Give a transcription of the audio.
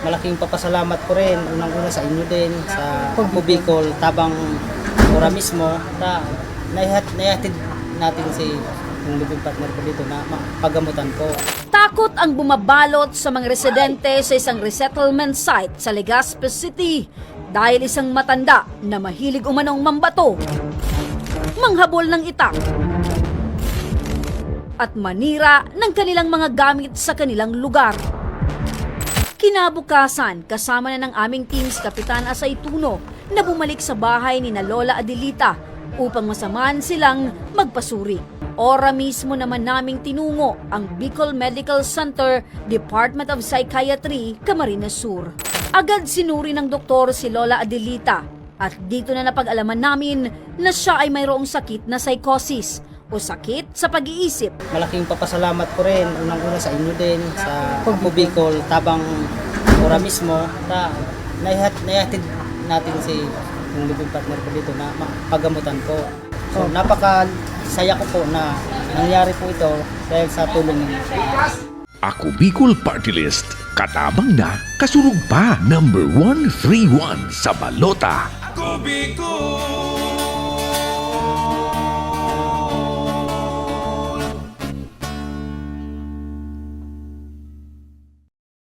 malaking papasalamat ko rin unang-una sa inyo din sa Bicol tabang ora mismo na naihat naihatid natin si yung living partner ko dito na pagamutan ko. Takot ang bumabalot sa mga residente sa isang resettlement site sa Legazpi City dahil isang matanda na mahilig umanong mambato, manghabol ng itak, at manira ng kanilang mga gamit sa kanilang lugar. Kinabukasan, kasama na ng aming team si Kapitan Asay Tuno na bumalik sa bahay ni na Lola Adelita upang masamaan silang magpasuri. Ora mismo naman naming tinungo ang Bicol Medical Center, Department of Psychiatry, Camarines Sur. Agad sinuri ng doktor si Lola Adelita at dito na napag-alaman namin na siya ay mayroong sakit na psychosis o sakit sa pag-iisip Malaking papasalamat ko rin unang-una sa inyo din sa Pugbo Bicol tabang ora mismo na naihat naihatid natin si yung living partner ko dito na pagamutan ko. So napaka saya ko po na nangyari po ito dahil sa tulong ninyo. Ako Bicol Party List, katabang na, kasurug pa, number 131 sa balota. Ako Bicol